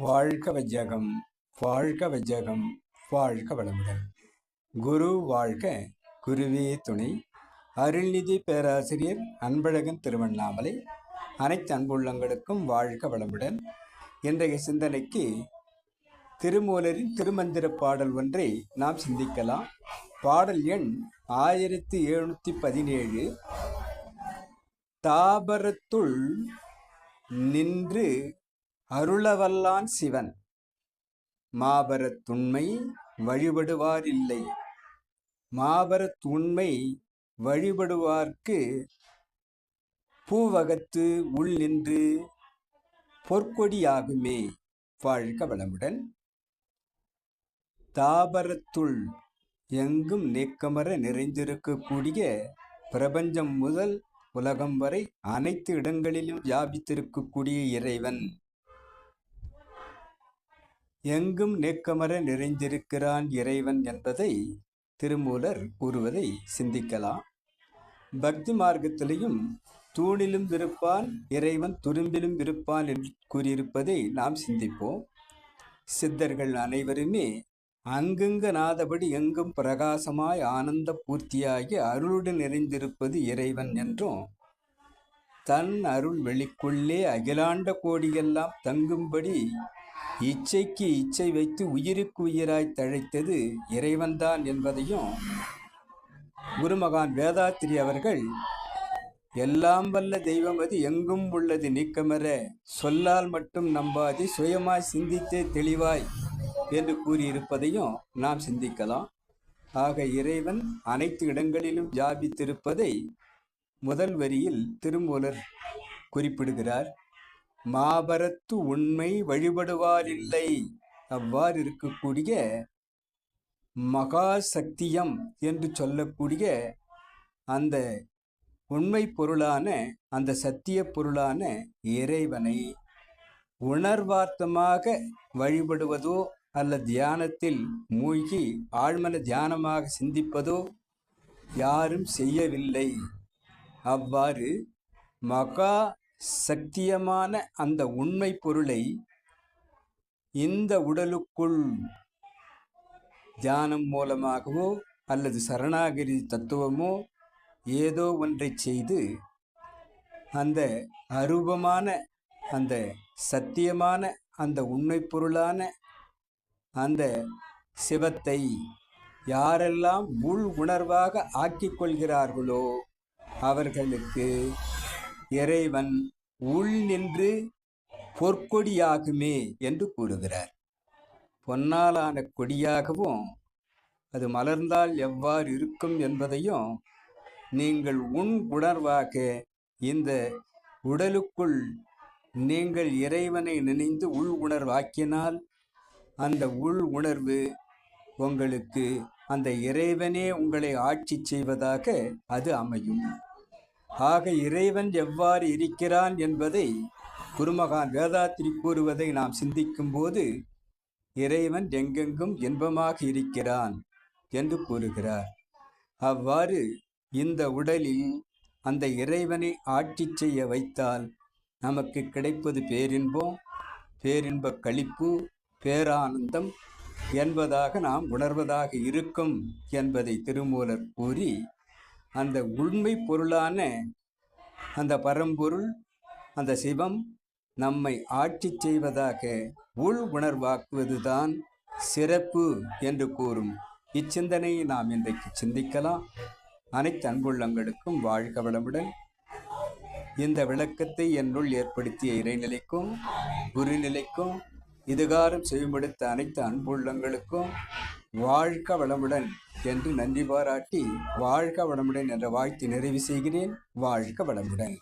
வாழ்க வஜ்ஜகம் வாழ்க வஜ்ஜகம் வாழ்க வளமுடன். குரு வாழ்க குருவே துணை. அருள்நிதி பேராசிரியர் அன்பழகன் திருவண்ணாமலை. அனைத்து அன்புள்ளங்களுக்கும் வாழ்க வளமுடன். இன்றைய சிந்தனைக்கு திருமூலரின் திருமந்திர பாடல் ஒன்றை நாம் சிந்திக்கலாம். பாடல் எண் ஆயிரத்தி எழுநூற்றி பதினேழு. தாபரத்துள் நின்று அருளவல்லான் சிவன். மாபரத்துண்மை வழிபடுவார் இல்லை மாபரத்துண்மை வழிபடுவார்க்கு பூவகத்து உள் நின்று பொற்கொடியாகுமே. வாழ்க வளமுடன். தாபரத்துள் எங்கும் நேக்கமர நிறைந்திருக்கக்கூடிய பிரபஞ்சம் முதல் உலகம் வரை அனைத்து இடங்களிலும் வியாபித்திருக்கக்கூடிய இறைவன். எங்கும் நேக்கமர நிறைந்திருக்கிறான் இறைவன் என்பதை திருமூலர் கூறுவதை சிந்திக்கலாம். பக்தி மார்க்கத்திலையும் தூணிலும் இருப்பான் இறைவன் துரும்பிலும் இருப்பான் என்று கூறியிருப்பதை நாம் சிந்திப்போம். சித்தர்கள் அனைவருமே அங்குங்கு நாதபடி எங்கும் பிரகாசமாய் ஆனந்த பூர்த்தியாகி அருளுடன் நிறைந்திருப்பது இறைவன் என்றும் தன் அருள் வெளிக்குள்ளே அகிலாண்ட கோடியெல்லாம் தங்கும்படி இச்சைக்கு இச்சை வைத்து உயிருக்கு உயிராய் தழைத்தது இறைவன்தான் என்பதையும் குருமகான் வேதாத்திரி அவர்கள் எல்லாம் வல்ல தெய்வம் அது எங்கும் உள்ளது நீக்கமர சொல்லால் மட்டும் நம்பாது சுயமாய் சிந்தித்தே தெளிவாய் என்று கூறியிருப்பதையும் நாம் சிந்திக்கலாம். ஆக இறைவன் அனைத்து இடங்களிலும் ஜாபித்திருப்பதை முதல் வரியில் திருமூலர் குறிப்பிடுகிறார். மாபரத்து உண்மை வழிபடுவாரில்லை. அவ்வாறு இருக்கக்கூடிய மகா சக்தியம் என்று சொல்லக்கூடிய அந்த உண்மை பொருளான அந்த சத்திய பொருளான இறைவனை உணர்வார்த்தமாக வழிபடுவதோ அல்ல தியானத்தில் மூழ்கி ஆழ்மன தியானமாக சிந்திப்பதோ யாரும் செய்யவில்லை. அவ்வாறு மகா சத்தியமான அந்த உண்மை பொருளை இந்த உடலுக்குள் தியானம் மூலமாகவோ அல்லது சரணாகிரி தத்துவமோ ஏதோ ஒன்றை செய்து அந்த அரூபமான அந்த சத்தியமான அந்த உண்மை பொருளான அந்த சிவத்தை யாரெல்லாம் உள் உணர்வாக ஆக்கிக் கொள்கிறார்களோ அவர்களுக்கு இறைவன் உள் நின்று பொற்கொடியாகுமே என்று கூறுகிறார். பொன்னாலான கொடியாகவும் அது மலர்ந்தால் எவ்வாறு இருக்கும் என்பதையும் நீங்கள் உன் உணர்வாக இந்த உடலுக்குள் நீங்கள் இறைவனை நினைந்து உள் உணர்வாக்கினால் அந்த உள் உணர்வு உங்களுக்கு அந்த இறைவனே உங்களை ஆட்சி செய்வதாக அது அமையும். ஆக இறைவன் எவ்வாறு இருக்கிறான் என்பதை குருமகான் வேதாத்திரி கூறுவதை நாம் சிந்திக்கும் போது இறைவன் எங்கெங்கும் இன்பமாக இருக்கிறான் என்று கூறுகிறார். அவ்வாறு இந்த உடலில் அந்த இறைவனை ஆட்சி செய்ய வைத்தால் நமக்கு கிடைப்பது பேரின்பம் பேரின்ப கழிப்பு பேரானந்தம் என்பதாக நாம் உணர்வதாக இருக்கும் என்பதை திருமூலர் கூறி அந்த உண்மை பொருளான அந்த பரம்பொருள் அந்த சிவம் நம்மை ஆட்சி செய்வதாக உள் உணர்வாக்குவதுதான் சிறப்பு என்று கூறும். இச்சிந்தனையை நாம் இன்றைக்கு சிந்திக்கலாம். அனைத்து அன்புள்ளங்களுக்கும் வாழ்க வளமுடன். இந்த விளக்கத்தை என்னுள் ஏற்படுத்திய இறைநிலைக்கும் குருநிலைக்கும் இதுகாரம் செய்யும்படுத்த அனைத்து அன்புள்ளங்களுக்கும் வாழ்க வளமுடன் என்று நன்றி பாராட்டி வாழ்க வளமுடன் என்ற வாழ்த்து நிறைவு செய்கிறேன். வாழ்க வளமுடன்.